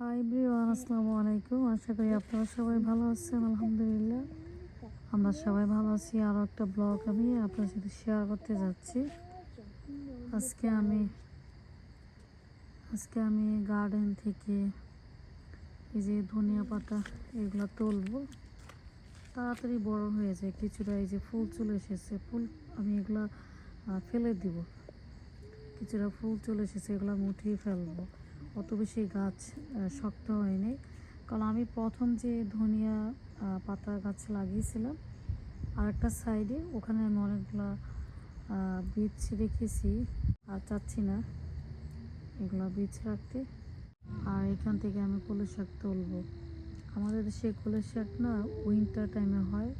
High ব্রিওয়ান আসসালামু আলাইকুম আশা করি আপনারা সবাই ভালো আছেন আলহামদুলিল্লাহ আমরা সবাই ভালো আছি আরও একটা ব্লগ আমি আপনার সাথে শেয়ার করতে যাচ্ছি আজকে আমি আজকে আমি গার্ডেন থেকে এই যে ধনিয়া পাতা এগুলো তুলবো। তাড়াতাড়ি বড় হয়ে যায়, কিছুটা এই যে ফুল চলে এসেছে। ফুল আমি এগুলা ফেলে দিব। কিছুটা ফুল চলে এসেছে, এগুলো আমি উঠিয়ে ফেলব। অত বেশি গাছ শক্ত হয়নি। কারণ আমি প্রথম যে ধনিয়া পাতা গাছ লাগিয়েছিলাম আর একটা সাইডে ওখানে আমি অনেকগুলো বীজ রেখেছি, আর চাচ্ছি না এগুলো বীজ রাখতে। আর এখান থেকে আমি কলের শাক তুলবো। আমাদের দেশে কলের শাক না উইন্টার টাইমে হয়।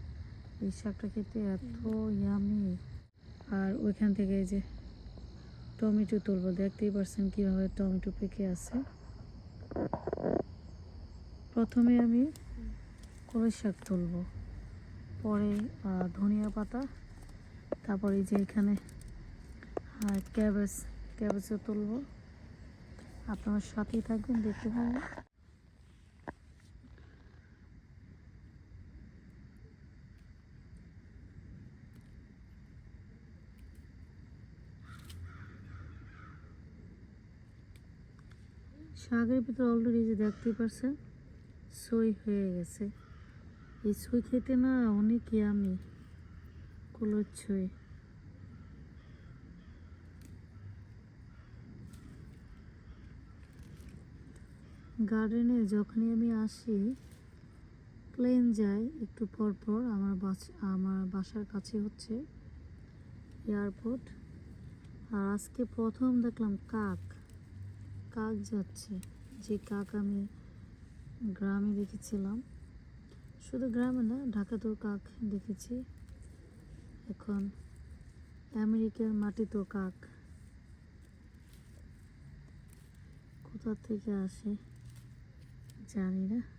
এই শাকটা খেতে এত ইয়ামি আর ওইখান থেকে যে টমেটো তুলবো, দেখতেই পারছেন কীভাবে টমেটো পেকে আছে। প্রথমে আমি কলই শাক তুলব, পরে ধনিয়া পাতা, তারপরে যে এখানে ক্যাবেজ, ক্যাবেজও তুলব। আপনার সাথেই থাকবেন, দেখতে পাবেন শাকের ভিতরে অলরেডি যে দেখতেই পারছেন, সই হয়ে গেছে। এই সই খেতে না অনেক আমি কুলোর ছই। গার্ডেনে যখনই আমি আসি প্লেন যাই, একটু পর পর আমার আমার বাসার কাছে হচ্ছে এয়ারপোর্ট আর আজকে প্রথম দেখলাম কাক। কাক যাচ্ছে, যে কাক আমি গ্রামে দেখেছিলাম। শুধু গ্রামে না, ঢাকাতেও কাক দেখেছি। এখন আমেরিকার মাটিতেও কাক। কোথা থেকে আসে জানি না।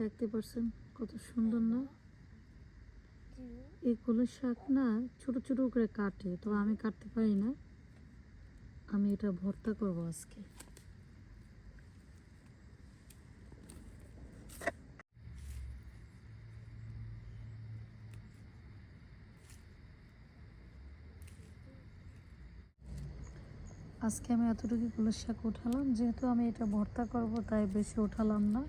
দেখতে পারছেন কত সুন্দর না? এই কলের শাক না ছোট ছোট করে কাটে, তো আমি কাটতে পারি না। আমি এটা ভর্তা করব আজকে। আজকে আমি এতটুকু কলের শাক উঠালাম, যেহেতু আমি এটা ভর্তা করব, তাই বেশি উঠালাম না।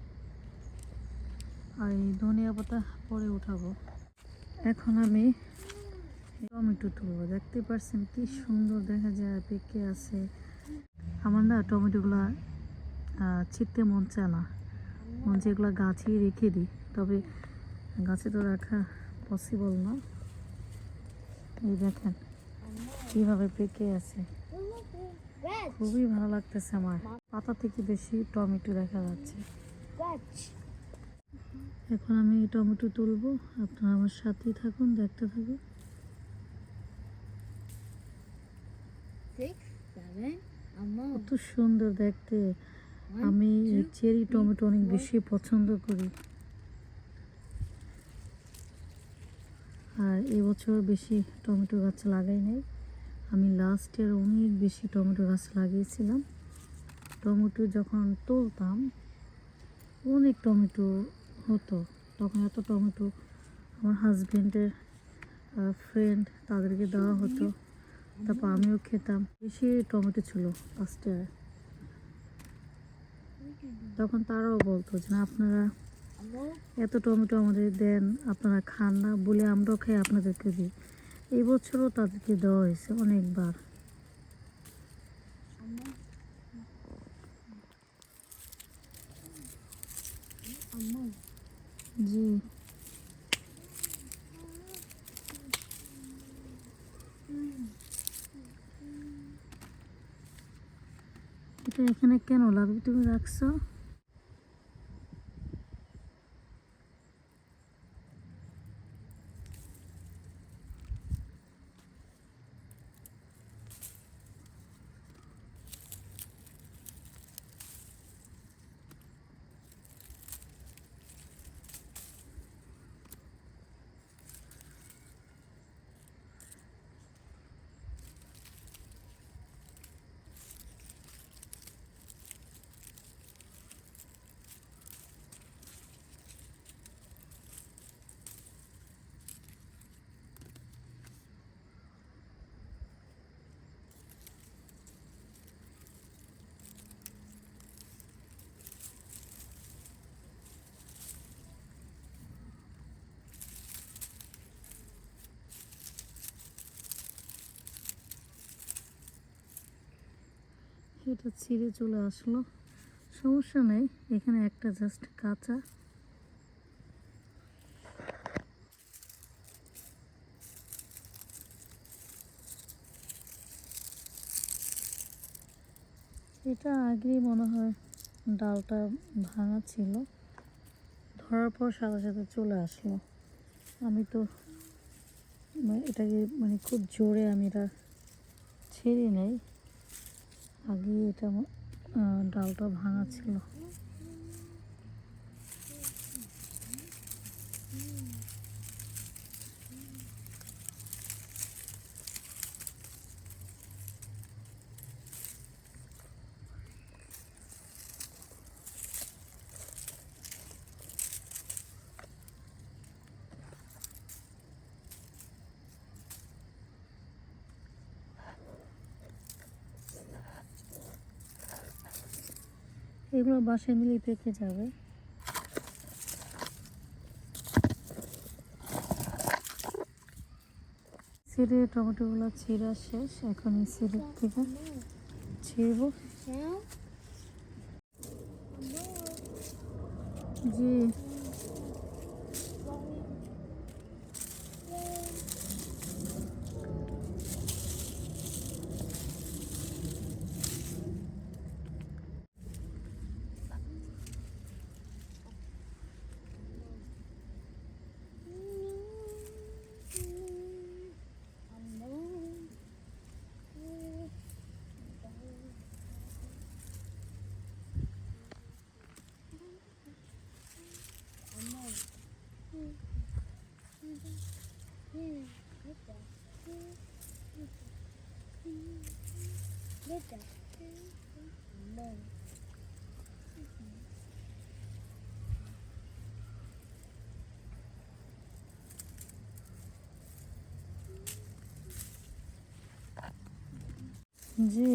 আর এই ধনিয়া পাতা পরে উঠাবো। এখন আমি টমেটো তুলবো। দেখতে পারছেন কি সুন্দর দেখা যায়, পেকে আছে। আমার না টমেটোগুলো ছিটতে মন চায় না। মন চায় এগুলো গাছেই রেখে দিই। তবে গাছে তো রাখা পসিবল না। এই দেখেন কীভাবে পেকে আছে। খুবই ভালো লাগতেছে আমার। পাতা থেকে বেশি টমেটো দেখা যাচ্ছে. এখন আমি টমেটো তুলবো। আপনারা আমার সাথেই থাকুন, দেখতে থাকুন। কত সুন্দর দেখতে। আমি চেরি টমেটো অনেক বেশি পছন্দ করি। আর এবছর বেশি টমেটো গাছ লাগাই নাই। আমি লাস্ট ইয়ার অনেক বেশি টমেটো গাছ লাগিয়েছিলাম। টমেটো যখন তুলতাম, অনেক টমেটো হতো। তখন এত টমেটো আমার হাজবেন্ডের ফ্রেন্ড তাদেরকে দেওয়া হতো। তারপর আমিও খেতাম। বেশি টমেটো ছিল ফার্স্ট তখন তারাও বলতো যে আপনারা এত টমেটো আমাদের দেন, আপনারা খান না বলে আমরাও খাই, আপনাদেরকে দিই। এই বছরও তাদেরকে দেওয়া হয়েছে অনেকবার। জি। এখানে কেন লাগবে তুমি রাখছো? এটা ছিঁড়ে চলে আসলো। সমস্যা নেই, এখানে একটা জাস্ট কাঁচা। এটা আগেই মনে হয় ডালটা ভাঙা ছিল। ধরার পর সাথে সাথে চলে আসলো। আমি তো মানে এটাকে মানে খুব জোরে আমি এটা ছেড়ে নেই। আগে এটা ডালটা ভাঙা ছিল। এগুলো বাসায় মিলে পেকে যাবে। ছিঁড়ে টমেটোগুলো ছিঁড়া শেষ এখন এই সিঁড়ির থেকে ছিঁড়ব। Now, জি। জি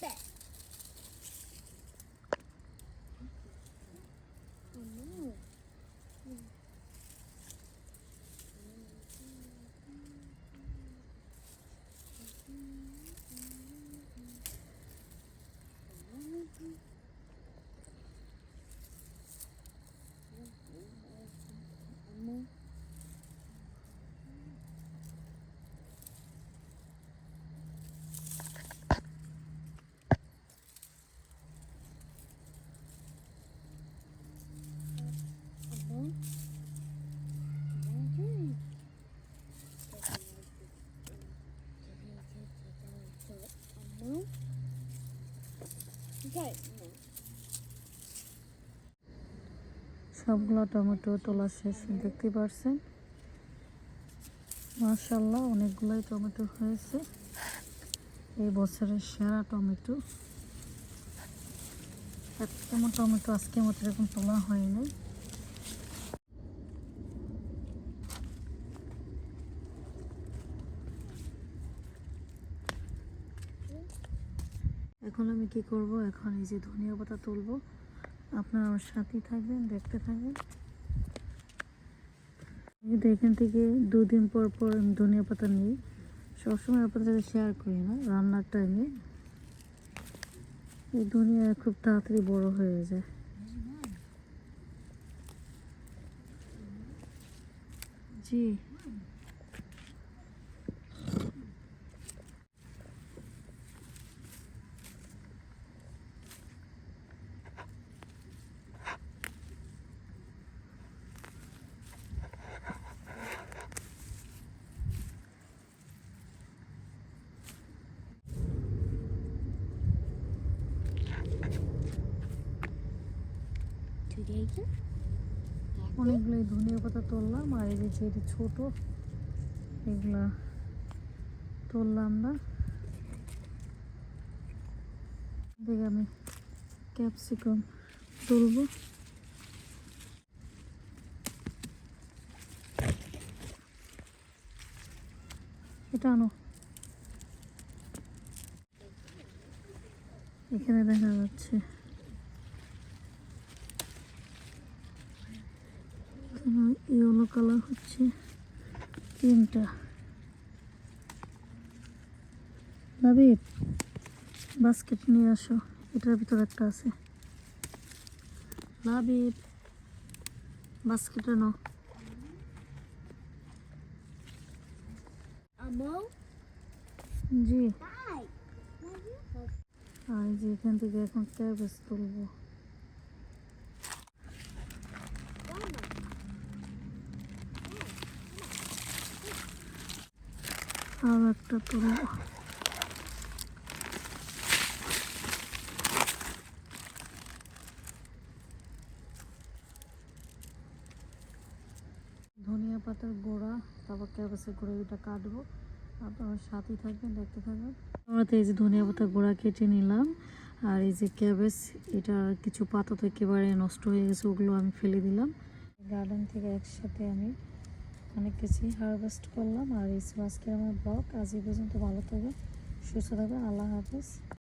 bet. সবগুলো টমেটো তোলা শেষ, দেখতে পারছেন? মার্শাল্লাহ অনেকগুলোই টমেটো হয়েছে। এই বছরের সেরা টমেটো। এত টমেটো আজকে মতো এরকম তোলা হয়নি এখন আমি কি করব? এখন এই যে ধনিয়া পাতা তুলবো। আপনারা আমার সাথেই থাকবেন, দেখতে থাকবেন। কিন্তু এখান থেকে দুদিন পর পর আমি ধনিয়া পাতা নিই। সবসময় আপনাদের সাথে শেয়ার করি না, রান্নার টাইমে এই ধনিয়া খুব তাড়াতাড়ি বড় হয়ে যায়। জি। অনেকগুলো ধনিয়া পাতা তুললাম, আর এই যে ছোট, এগুলা তুললাম না। দেখে আমি ক্যাপসিকাম তুলবো। এটা আনো। এখানে দেখা যাচ্ছে। কালার হচ্ছে তিনটা। নাবিব বাস্কেট নিয়ে আসো এটার ভিতরে একটা আছে। নাবিব বাস্কেটে নাও। জি. আর যে এখান থেকে এখন ক্যাবেজ তুলবো। আর একটা তুলবো ধনিয়া পাতার গোড়া, তারপর ক্যাবেজের গোড়া এটা কাটবো। আপনারা সাথেই থাকবেন, দেখতে থাকবেন। আমরা তো এই যে ধনিয়া পাতার গোড়া কেটে নিলাম, আর এই যে ক্যাবেজ, এটা কিছু পাতা তো একেবারে নষ্ট হয়ে গেছে, ওগুলো আমি ফেলে দিলাম। গার্ডেন থেকে একসাথে আমি অনেক কিছুই হারভেস্ট করলাম। আর এই ছিল আমার ব্লগ আজ এই পর্যন্ত ভালো থাকবে সুস্থ থাকবে আল্লাহ হাফিজ।